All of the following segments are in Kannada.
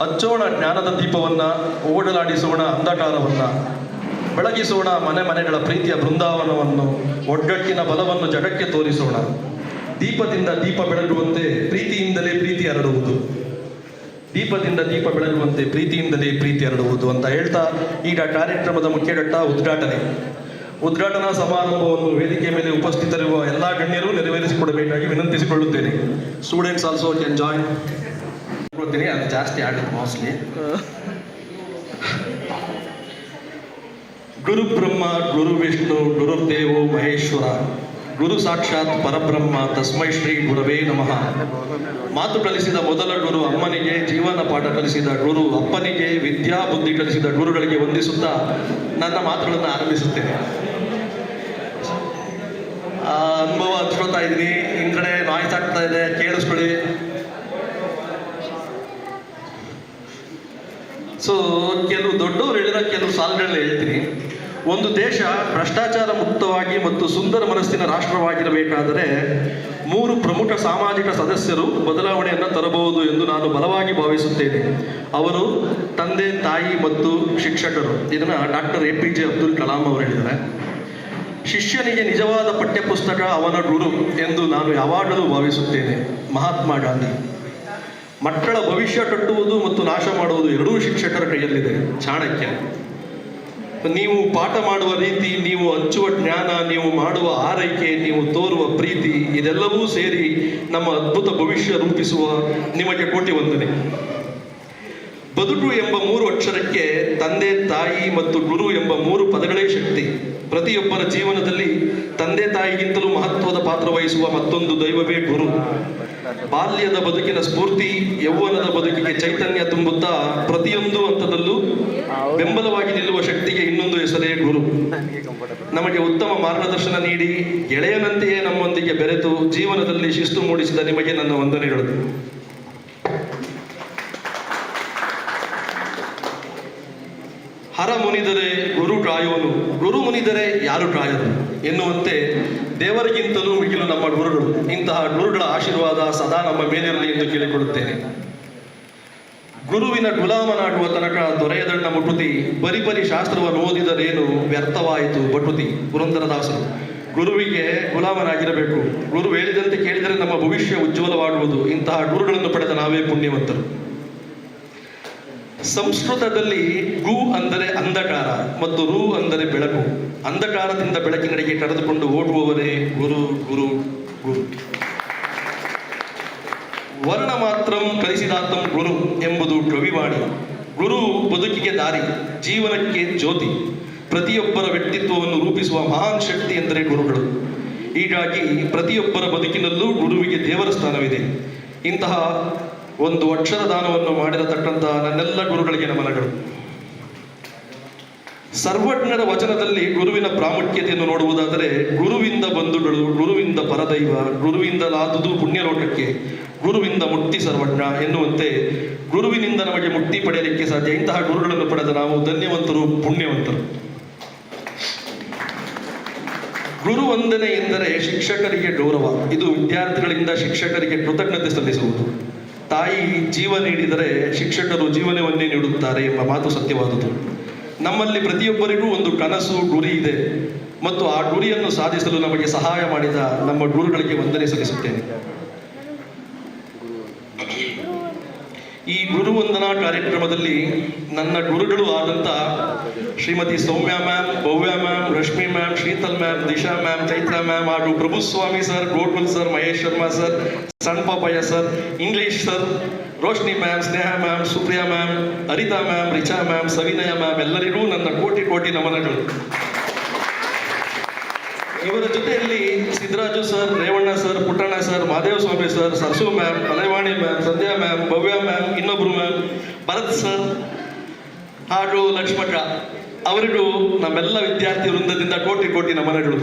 ಹಚ್ಚೋಣ ಜ್ಞಾನದ ದೀಪವನ್ನ, ಓಡಲಾಡಿಸೋಣ ಅಂಧಕಾರವನ್ನ, ಬೆಳಗಿಸೋಣ ಮನೆ ಮನೆಗಳ ಪ್ರೀತಿಯ ಬೃಂದಾವನವನ್ನು, ಒಗ್ಗಟ್ಟಿನ ಬಲವನ್ನು ಜಗಕ್ಕೆ ತೋರಿಸೋಣ. ದೀಪದಿಂದ ದೀಪ ಬೆಳಗುವಂತೆ ಪ್ರೀತಿಯಿಂದಲೇ ಪ್ರೀತಿ ಹರಡುವುದು. ದೀಪದಿಂದ ದೀಪ ಬೆಳಗುವಂತೆ ಪ್ರೀತಿಯಿಂದಲೇ ಪ್ರೀತಿ ಹರಡುವುದು ಅಂತ ಹೇಳ್ತಾ ಈಗ ಕಾರ್ಯಕ್ರಮದ ಮುಖ್ಯ ಘಟ್ಟ ಉದ್ಘಾಟನೆ. ಉದ್ಘಾಟನಾ ಸಮಾರಂಭವನ್ನು ವೇದಿಕೆ ಮೇಲೆ ಉಪಸ್ಥಿತರಿರುವ ಎಲ್ಲ ಗಣ್ಯರು ನೆರವೇರಿಸಿಕೊಡಬೇಕಾಗಿ ವಿನಂತಿಸಿಕೊಳ್ಳುತ್ತೇನೆ. ಸ್ಟೂಡೆಂಟ್ಸ್ ಆಲ್ಸೋ ಕ್ಯಾನ್ ಜಾಯಿನ್ ಕೊಡ್ತೀನಿ, ಅದು ಜಾಸ್ತಿ ಆಡಿದ್ರು ಮೋಸ್ಟ್ಲಿ ಗುರು ಬ್ರಹ್ಮ, ಗುರು ವಿಷ್ಣು, ಗುರು ದೇವೋ ಮಹೇಶ್ವರ, ಗುರು ಸಾಕ್ಷಾತ್ ಪರಬ್ರಹ್ಮ, ತಸ್ಮೈ ಶ್ರೀ ಗುರವೇ ನಮಃ. ಮಾತು ಕಲಿಸಿದ ಮೊದಲ ಗುರು ಅಮ್ಮನಿಗೆ, ಜೀವನ ಪಾಠ ಕಲಿಸಿದ ಗುರು ಅಪ್ಪನಿಗೆ, ವಿದ್ಯಾ ಬುದ್ಧಿ ಕಲಿಸಿದ ಗುರುಗಳಿಗೆ ವಂದಿಸುತ್ತಾ ನನ್ನ ಮಾತುಗಳನ್ನು ಆರಂಭಿಸುತ್ತೇನೆ. ಅನುಭವ ಹಂಚ್ಕೊಳ್ತಾ ಇದ್ದೀನಿ. ಕೆಲವು ಹೇಳ್ತೀನಿ. ಒಂದು ದೇಶ ಭ್ರಷ್ಟಾಚಾರ ಮುಕ್ತವಾಗಿ ಮತ್ತು ಸುಂದರ ಮನಸ್ಸಿನ ರಾಷ್ಟ್ರವಾಗಿರಬೇಕಾದರೆ ಮೂರು ಪ್ರಮುಖ ಸಾಮಾಜಿಕ ಸದಸ್ಯರು ಬದಲಾವಣೆಯನ್ನು ತರಬಹುದು ಎಂದು ನಾನು ಬಲವಾಗಿ ಭಾವಿಸುತ್ತೇನೆ. ಅವರು ತಂದೆ, ತಾಯಿ ಮತ್ತು ಶಿಕ್ಷಕರು. ಇದನ್ನು doctor A P J Abdul Kalam ಅವರು ಹೇಳಿದ್ದಾರೆ. ಶಿಷ್ಯನಿಗೆ ನಿಜವಾದ ಪಠ್ಯಪುಸ್ತಕ ಅವನ ಗುರು ಎಂದು ನಾನು ಯಾವಾಗಲೂ ಭಾವಿಸುತ್ತೇನೆ. ಮಹಾತ್ಮ ಗಾಂಧಿ. ಮಕ್ಕಳ ಭವಿಷ್ಯ ಕಟ್ಟುವುದು ಮತ್ತು ನಾಶ ಮಾಡುವುದು ಎರಡೂ ಶಿಕ್ಷಕರ ಕೈಯಲ್ಲಿದೆ. ಚಾಣಕ್ಯ. ನೀವು ಪಾಠ ಮಾಡುವ ರೀತಿ, ನೀವು ಹಂಚುವ ಜ್ಞಾನ, ನೀವು ಮಾಡುವ ಆರೈಕೆ, ನೀವು ತೋರುವ ಪ್ರೀತಿ, ಇದೆಲ್ಲವೂ ಸೇರಿ ನಮ್ಮ ಅದ್ಭುತ ಭವಿಷ್ಯ ರೂಪಿಸುವ ನಿಮಗೆ ಕೋಟಿ ವಂದನೆ. ಬದುಕು ಎಂಬ ಮೂರು ಅಕ್ಷರಕ್ಕೆ ತಂದೆ, ತಾಯಿ ಮತ್ತು ಗುರು ಎಂಬ ಮೂರು ಪದಗಳೇ ಶಕ್ತಿ. ಪ್ರತಿಯೊಬ್ಬರ ಜೀವನದಲ್ಲಿ ತಂದೆ, ತಾಯಿಗಿಂತಲೂ ಮಹತ್ವದ ಪಾತ್ರ ವಹಿಸುವ ಮತ್ತೊಂದು ದೈವವೇ ಗುರು. ಬಾಲ್ಯದ ಬದುಕಿನ ಸ್ಫೂರ್ತಿ, ಯೌವನದ ಬದುಕಿಗೆ ಚೈತನ್ಯ ತುಂಬುತ್ತಾ ಪ್ರತಿಯೊಂದು ಹಂತದಲ್ಲೂ ಬೆಂಬಲವಾಗಿ ನಿಲ್ಲುವ ಶಕ್ತಿಗೆ ಇನ್ನೊಂದು ಹೆಸರೇ ಗುರು. ನಮಗೆ ಉತ್ತಮ ಮಾರ್ಗದರ್ಶನ ನೀಡಿ, ಗೆಳೆಯನಂತೆಯೇ ನಮ್ಮೊಂದಿಗೆ ಬೆರೆತು ಜೀವನದಲ್ಲಿ ಶಿಸ್ತು ಮೂಡಿಸಿದ ನಿಮಗೆ ನನ್ನ ವಂದನೆಗಳು. ಮುನಿದರೆ ಗುರು ಕಾಯೋನು. ಗುರು ಮುನಿದರೆ ಯಾರು ಕಾಯರು ಎನ್ನುವಂತೆ ದೇವರಿಗಿಂತಲೂ ಮಿಗಿಲು ನಮ್ಮ ಗುರುಗಳು ಇಂತಹ ಗುರುಗಳ ಆಶೀರ್ವಾದ ಸದಾ ನಮ್ಮ ಮೇಲಿರಲಿ ಎಂದು ಕೇಳಿಕೊಳ್ಳುತ್ತೇನೆ. ಗುರುವಿನ ಗುಲಾಮನಾಗುವ ತನಕ ದೊರೆಯದಣ್ಣ ಮುಟುತಿ ಬರಿಬರಿ ಶಾಸ್ತ್ರವನ್ನು ಓದಿದರೇನು ವ್ಯರ್ಥವಾಯಿತು ಬಟುತಿ ಪುರಂದರದಾಸರು. ಗುರುವಿಗೆ ಗುಲಾಮನಾಗಿರಬೇಕು. ಗುರು ಹೇಳಿದಂತೆ ಕೇಳಿದರೆ ನಮ್ಮ ಭವಿಷ್ಯ ಉಜ್ವಲವಾಗುವುದು. ಇಂತಹ ಗುರುಗಳನ್ನು ಪಡೆದ ನಾವೇ ಪುಣ್ಯವಂತರು. ಸಂಸ್ಕೃತದಲ್ಲಿ ಗು ಅಂದರೆ ಅಂಧಕಾರ ಮತ್ತು ರು ಅಂದರೆ ಬೆಳಕು. ಅಂಧಕಾರದಿಂದ ಬೆಳಕಿನಡೆಗೆ ಕರೆದುಕೊಂಡು ಓಡುವವರೇ ಗುರು ಗುರು ಗುರು. ವರ್ಣ ಮಾತ್ರಂ ಕಲಿಸಿದಾತಂ ಗುರು ಎಂಬುದು ಕವಿವಾಣಿ. ಗುರು ಬದುಕಿಗೆ ದಾರಿ, ಜೀವನಕ್ಕೆ ಜ್ಯೋತಿ. ಪ್ರತಿಯೊಬ್ಬರ ವ್ಯಕ್ತಿತ್ವವನ್ನು ರೂಪಿಸುವ ಮಹಾನ್ ಶಕ್ತಿ ಎಂದರೆ ಗುರುಗಳು. ಹೀಗಾಗಿ ಪ್ರತಿಯೊಬ್ಬರ ಬದುಕಿನಲ್ಲೂ ಗುರುವಿಗೆ ದೇವರ ಸ್ಥಾನವಿದೆ. ಇಂತಹ ಒಂದು ಅಕ್ಷರ ದಾನವನ್ನು ಮಾಡಿರತಕ್ಕಂತಹ ನನ್ನೆಲ್ಲ ಗುರುಗಳಿಗೆ ನಮನಗಳು. ಸರ್ವಜ್ಞರ ವಚನದಲ್ಲಿ ಗುರುವಿನ ಪ್ರಾಮುಖ್ಯತೆಯನ್ನು ನೋಡುವುದಾದರೆ, ಗುರುವಿಂದ ಬಂಧುಗಳು, ಗುರುವಿಂದ ಪರದೈವ ಗುರುವಿಂದಲಾದುದು ಪುಣ್ಯಲೋಕಕ್ಕೆ, ಗುರುವಿಂದ ಮುಕ್ತಿ ಸರ್ವಜ್ಞ ಎನ್ನುವಂತೆ ಗುರುವಿನಿಂದ ನಮಗೆ ಮುಕ್ತಿ ಪಡೆಯಲಿಕ್ಕೆ ಸಾಧ್ಯ. ಇಂತಹ ಗುರುಗಳನ್ನು ಪಡೆದ ನಾವು ಧನ್ಯವಂತರು, ಪುಣ್ಯವಂತರು. ಗುರು ವಂದನೆ ಎಂದರೆ ಶಿಕ್ಷಕರಿಗೆ ಗೌರವ. ಇದು ವಿದ್ಯಾರ್ಥಿಗಳಿಂದ ಶಿಕ್ಷಕರಿಗೆ ಕೃತಜ್ಞತೆ ಸಲ್ಲಿಸುವುದು. ತಾಯಿ ಜೀವ ನೀಡಿದರೆ ಶಿಕ್ಷಕರು ಜೀವನವನ್ನೇ ನೀಡುತ್ತಾರೆ ಎಂಬ ಮಾತು ಸತ್ಯವಾದುದು. ನಮ್ಮಲ್ಲಿ ಪ್ರತಿಯೊಬ್ಬರಿಗೂ ಒಂದು ಕನಸು, ಗುರಿ ಇದೆ. ಮತ್ತು ಆ ಗುರಿಯನ್ನು ಸಾಧಿಸಲು ನಮಗೆ ಸಹಾಯ ಮಾಡಿದ ನಮ್ಮ ಗುರುಗಳಿಗೆ ವಂದನೆ ಸಲ್ಲಿಸುತ್ತೇನೆ. ಈ ಗುರುವಂದನಾ ಕಾರ್ಯಕ್ರಮದಲ್ಲಿ ನನ್ನ ಗುರುಗಳು ಆದಂತ Shrimati Soumya ma'am, Bhavya ma'am, Rashmi ma'am, Sheetal ma'am, Disha ma'am, Chaitra ma'am ಹಾಗೂ Prabhuswamy sir, Gokul sir, Mahesh Sharma sir ಸಣ್ಣ sir, English sir, Roshni ma'am, Sneha ma'am, Supriya ma'am, Arita ma'am, Richa ma'am, Savinaya ma'am, ಎಲ್ಲರಿಗೂ ನನ್ನ ಕೋಟಿ ಕೋಟಿ ನಮನಗಳು. ಇವರ ಜೊತೆಯಲ್ಲಿ Siddaraju sir, Revanna sir, Puttanna sir Mahadeva Swamy sir, ಸರ್ಸು ma'am Kalevani ma'am, Sandhya ma'am, Bhavya ma'am, ಇನ್ನೊಬ್ರು ಮ್ಯಾಮ್, ಭರತ್ ಸರ್ ಹಾಗೂ ಲಕ್ಷ್ಮಣ ಅವರಿಗೂ ನಮ್ಮೆಲ್ಲ ವಿದ್ಯಾರ್ಥಿ ವೃಂದದಿಂದ ಕೋಟಿ ಕೋಟಿ ನಮನಗಳು.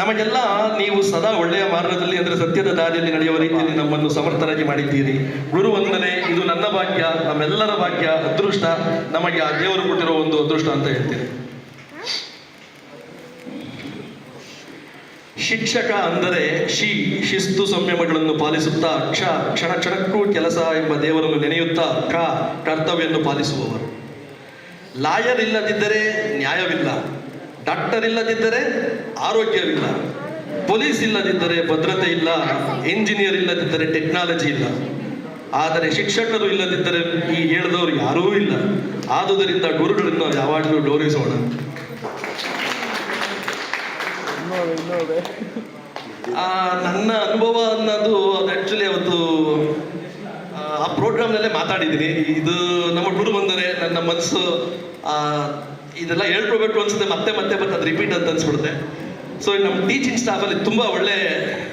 ನಮಗೆಲ್ಲ ನೀವು ಸದಾ ಒಳ್ಳೆಯ ಮಾರ್ಗದಲ್ಲಿ ಅಂದರೆ ಸತ್ಯದ ದಾರಿಯಲ್ಲಿ ನಡೆಯುವ ರೀತಿಯಲ್ಲಿ ನಮ್ಮನ್ನು ಸಮರ್ಥರಾಗಿ ಮಾಡಿದ್ದೀರಿ. ಗುರು ವಂದನೆ, ಇದು ನನ್ನ ಭಾಗ್ಯ, ನಮ್ಮೆಲ್ಲರ ಭಾಗ್ಯ, ಅದೃಷ್ಟ, ನಮಗೆ ಆ ದೇವರು ಕೊಟ್ಟಿರೋ ಒಂದು ಅದೃಷ್ಟ ಅಂತ ಹೇಳ್ತೀನಿ. ಶಿಕ್ಷಕ ಅಂದರೆ ಶಿ ಶಿಸ್ತು ಸಂಯಮಗಳನ್ನು ಪಾಲಿಸುತ್ತಾ ಕ್ಷ ಕ್ಷಣ ಕ್ಷಣಕ್ಕೂ ಕೆಲಸ ಎಂಬ ದೇವರನ್ನು ನೆನೆಯುತ್ತಾ ಕ ಕರ್ತವ್ಯವನ್ನು ಪಾಲಿಸುವವರು. ಲಾಯರ್ ಇಲ್ಲದಿದ್ದರೆ ನ್ಯಾಯವಿಲ್ಲ. ಡಾಕ್ಟರ್ ಇಲ್ಲದಿದ್ದರೆ ಆರೋಗ್ಯವಿಲ್ಲ. ಪೊಲೀಸ್ ಇಲ್ಲದಿದ್ದರೆ ಭದ್ರತೆ ಇಲ್ಲ. ಇಂಜಿನಿಯರ್ ಇಲ್ಲದಿದ್ದರೆ ಟೆಕ್ನಾಲಜಿ ಇಲ್ಲ. ಆದರೆ ಶಿಕ್ಷಕರು ಇಲ್ಲದಿದ್ದರೆ ಈ ಹೇಳಿದವರು ಯಾರೂ ಇಲ್ಲ. ಆದುದರಿಂದ ಗುರುಗಳನ್ನು ಯಾವಾಗಲೂ ಗೌರವಿಸೋಣ. ನನ್ನ ಅನುಭವ ಅನ್ನೋದು ಅದು ಆ್ಯಕ್ಚುಲಿ ಅವತ್ತು ಆ, ಪ್ರೋಗ್ರಾಮ್ನಲ್ಲೇ ಮಾತಾಡಿದ್ದೀನಿ. ಇದು ನಮ್ಮ ಟೂರ್ ಬಂದರೆ ನನ್ನ ಮನಸ್ಸು ಇದೆಲ್ಲ ಹೇಳ್ಕೊಬೇಕು ಅನ್ಸುತ್ತೆ. ಮತ್ತೆ ಮತ್ತೆ ಮತ್ತೆ ಅದು ರಿಪೀಟ್ ಅಂತ ಅನ್ಸ್ಬಿಡುತ್ತೆ. ಸೊ ನಮ್ಮ ಟೀಚಿಂಗ್ ಸ್ಟಾಫಲ್ಲಿ ತುಂಬ ಒಳ್ಳೆ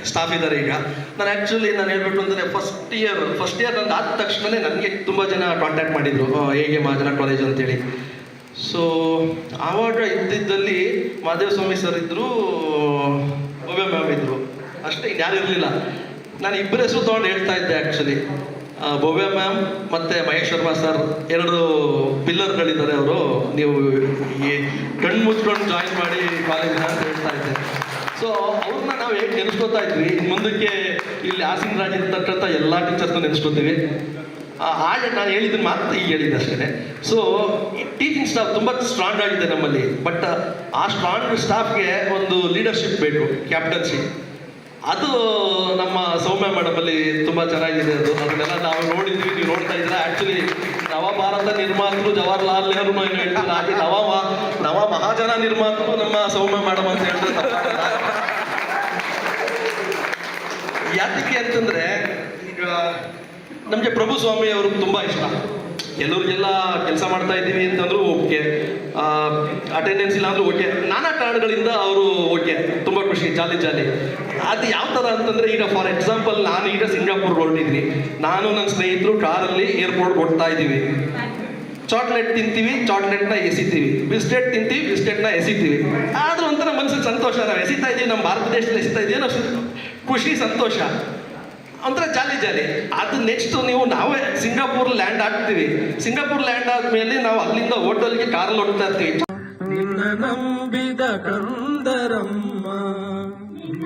ಸ್ಟಾಫ್ ಇದ್ದಾರೆ ಈಗ. ನಾನು ಆ್ಯಕ್ಚುಲಿ ನಾನು ಹೇಳ್ಬೇಕು ಅಂದರೆ ಫಸ್ಟ್ ಇಯರ್ ಫಸ್ಟ್ ಇಯರ್ ನಂದು ಆದ ತಕ್ಷಣನೇ ನನಗೆ ತುಂಬ ಜನ ಕಾಂಟ್ಯಾಕ್ಟ್ ಮಾಡಿದ್ರು. ಹೇಗೆ ಮಹಾಜನ ಕಾಲೇಜ್ ಅಂತೇಳಿ. ಸೊ ಆವಾಗ ಇದ್ದಿದ್ದಲ್ಲಿ ಮಾದೇವ ಸ್ವಾಮಿ ಸರ್ ಇದ್ದರು ಭವ್ಯ ಮ್ಯಾಮ್ ಇದ್ರು. ಅಷ್ಟೇ ಯಾರು ಇರಲಿಲ್ಲ. ನಾನು ಇಬ್ಬರ ಹೆಸರು ತೊಗೊಂಡು ಹೇಳ್ತಾ ಇದ್ದೆ ಆ್ಯಕ್ಚುಲಿ ಭವ್ಯ ಮ್ಯಾಮ್ ಮತ್ತು ಮಹೇಶ್ ಶರ್ಮಾ ಸರ್ ಎರಡು ಪಿಲ್ಲರ್ಗಳಿದ್ದಾರೆ ಅವರು. ನೀವು ಈ ಕಣ್ಣು ಮುಚ್ಕೊಂಡು ಜಾಯಿನ್ ಮಾಡಿ ಕಾಲೇಜ್ ಅಂತ ಹೇಳ್ತಾ ಇದ್ದೆ. ಸೊ ಅವ್ರನ್ನ ನಾವು ಹೇಗೆ ನೆನೆಸ್ಕೊತಾ ಇದ್ವಿ? ಮುಂದಕ್ಕೆ ಇಲ್ಲಿ ಆಸಿನ್ ರಾಜ್ ಇರ್ತಕ್ಕಂಥ ಎಲ್ಲ ಟೀಚರ್ಸ್ನ ನೆನೆಸ್ಕೊತೀವಿ. ಆಗ ನಾನು ಹೇಳಿದ್ದು ಮಾತ್ರ ಈಗ ಹೇಳಿದ್ದೆ ಅಷ್ಟೇ ಸೊ ಟೀಚಿಂಗ್ ಸ್ಟಾಫ್ ತುಂಬ ಸ್ಟ್ರಾಂಗ್ ಆಗಿದೆ ನಮ್ಮಲ್ಲಿ. ಬಟ್ ಆ ಸ್ಟ್ರಾಂಗ್ ಸ್ಟಾಫ್ಗೆ ಒಂದು ಲೀಡರ್ಶಿಪ್ ಬೇಕು ಕ್ಯಾಪ್ಟನ್ಸಿ ಅದು ನಮ್ಮ ಸೌಮ್ಯ ಮೇಡಮಲ್ಲಿ ತುಂಬ ಚೆನ್ನಾಗಿದೆ ಅದು. ಅದನ್ನೆಲ್ಲ ನಾವು ನೋಡಿದ್ವಿ, ನೀವು ನೋಡ್ತಾ ಇದ್ರೆ ಆ್ಯಕ್ಚುಲಿ ನವ ಭಾರತ ನಿರ್ಮಾತೃ ಜವಾಹರ್ಲಾಲ್ ನೆಹರು ಏನು ಹೇಳ್ತಾರೆ ಹಾಗೆ ನವ ನವ ಮಹಾಜನ ನಿರ್ಮಾತೃ ನಮ್ಮ ಸೌಮ್ಯ ಮೇಡಮ್ ಅಂತ ಹೇಳ್ತಾರೆ. ಯಾತಕ್ಕೆ ಅಂತಂದ್ರೆ, ಈಗ ನಮಗೆ ಪ್ರಭು ಸ್ವಾಮಿ ಅವ್ರಿಗೆ ತುಂಬಾ ಇಷ್ಟ. ಎಲ್ಲರಿಗೆಲ್ಲ ಕೆಲಸ ಮಾಡ್ತಾ ಇದ್ದೀವಿ ಅಂತಂದ್ರು ಓಕೆ. ಅಟೆಂಡೆನ್ಸ್ ಇಲ್ಲ ಅಂದ್ರೂ ಓಕೆ. ನಾನಾ ಕಾರಣಗಳಿಂದ ಅವರು ಓಕೆ. ತುಂಬಾ ಖುಷಿ, ಜಾಲಿ ಜಾಲಿ. ಅದು ಯಾವ ಥರ ಅಂತಂದ್ರೆ ಈಗ ಫಾರ್ ಎಕ್ಸಾಂಪಲ್ ನಾನು ಈಗ ಸಿಂಗಾಪುರ್ ಹೊರಟಿದ್ವಿ ನಾನು ನನ್ನ ಸ್ನೇಹಿತರು ಕಾರಲ್ಲಿ ಏರ್ಪೋರ್ಟ್ ಹೋಗ್ತಾ ಇದ್ದೀವಿ. ಚಾಕ್ಲೇಟ್ ತಿಂತೀವಿ ಚಾಕ್ಲೇಟ್ನ ಎಸಿತೀವಿ. ಬಿಸ್ಕೆಟ್ ತಿಂತೀವಿ ಬಿಸ್ಕೆಟ್ನ ಎಸಿತೀವಿ. ಆದ್ರೂ ಒಂಥರ ಮನಸ್ಸಿಗೆ ಸಂತೋಷ. ನಾವು ಎಸಿತಾ ಇದೀವಿ ನಮ್ಮ ಭಾರತ ದೇಶದಲ್ಲಿ ಎಸಿತಾ ಸು- ಖುಷಿ, ಸಂತೋಷ. ಒಂಥರ ಜಾಲಿ ಜಾಲಿ. ಅದು ನೆಕ್ಸ್ಟ್ ನೀವು ನಾವೇ ಸಿಂಗಾಪುರ್ ಲ್ಯಾಂಡ್ ಆಗ್ತೀವಿ ಸಿಂಗಾಪುರ್ ಲ್ಯಾಂಡ್ ಆದ್ಮೇಲೆ ನಾವು ಅಲ್ಲಿಂದ ಹೋಟೆಲ್ಗೆ ಕಾರಲ್ಲಿ ಹೋಗ್ತಾ ಇರ್ತೀವಿ. ನಿನ್ನ ನಂಬಿದ ಕಂದರಮ್ಮ, ನಿನ್ನ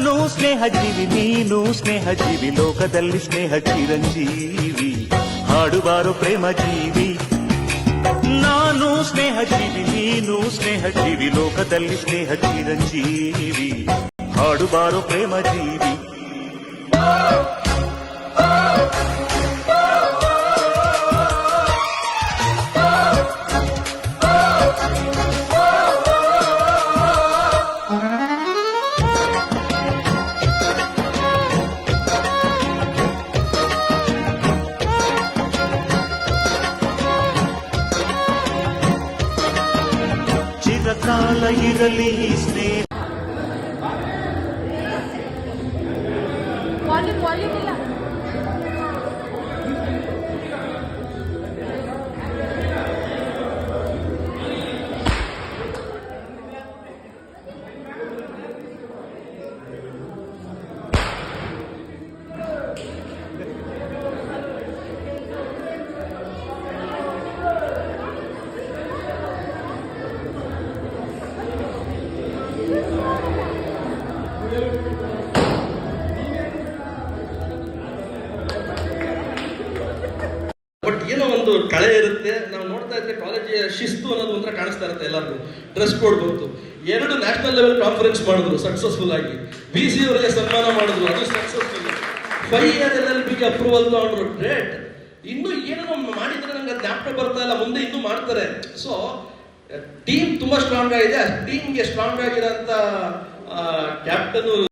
ನಾನು ಸ್ನೇಹ ಜೀವಿ ನೀನು ಸ್ನೇಹ ಜೀವಿ ಲೋಕದಲ್ಲಿ ಸ್ನೇಹ ಚಿರಂಜೀವಿ ಹಾಡುಬಾರೋ ಪ್ರೇಮ ಜೀವಿ ನಾನು ಸ್ನೇಹ ಜೀವಿ ನೀನು ಸ್ನೇಹ ಜೀವಿ ಲೋಕದಲ್ಲಿ ಸ್ನೇಹ ಚಿರಂಜೀವಿ ಹಾಡುಬಾರೋ ಪ್ರೇಮ ಜೀವಿ ಚಿರಕಾಲ ಇರಲಿ ಈ ಸ್ನೇಹ ಒಂದು ಕಳೆ ಇರುತ್ತೆ. ನಾವು ನೋಡ್ತಾ ಇದ್ರೆ ಕಾಲೇಜಿಯ ಶಿಸ್ತು ಅನ್ನೋದು ಒಂಥರ ಕಾಣಿಸ್ತಾ ಇರುತ್ತೆ ಎಲ್ಲರಿಗೂ. ಡ್ರೆಸ್ ಕೋಡ್ ಬಂತು. ಎರಡು ನ್ಯಾಷನಲ್ ಲೆವೆಲ್ ಕಾನ್ಫರೆನ್ಸ್ ಮಾಡಿದ್ರು ಸಕ್ಸಸ್ಫುಲ್ ಆಗಿ. ಬಿ ಸಿ ಅವರಿಗೆ ಸನ್ಮಾನ ಮಾಡಿದ್ರು. ಅದು successful five year L L approval ತಗೊಂಡ್ರು. ಗ್ರೇಟ್ ಇನ್ನು ಏನೋ ಮಾಡಿದ್ರೆ ನಂಗೆ ಜ್ಞಾಪಕ ಬರ್ತಾ ಇಲ್ಲ. ಮುಂದೆ ಇನ್ನೂ ಮಾಡ್ತಾರೆ. ಸೊ ಟೀಮ್ ತುಂಬಾ ಸ್ಟ್ರಾಂಗ್ ಆಗಿದೆ. ಟೀಮ್ಗೆ ಸ್ಟ್ರಾಂಗ್ ಆಗಿರೋಂಥ ಕ್ಯಾಪ್ಟನ್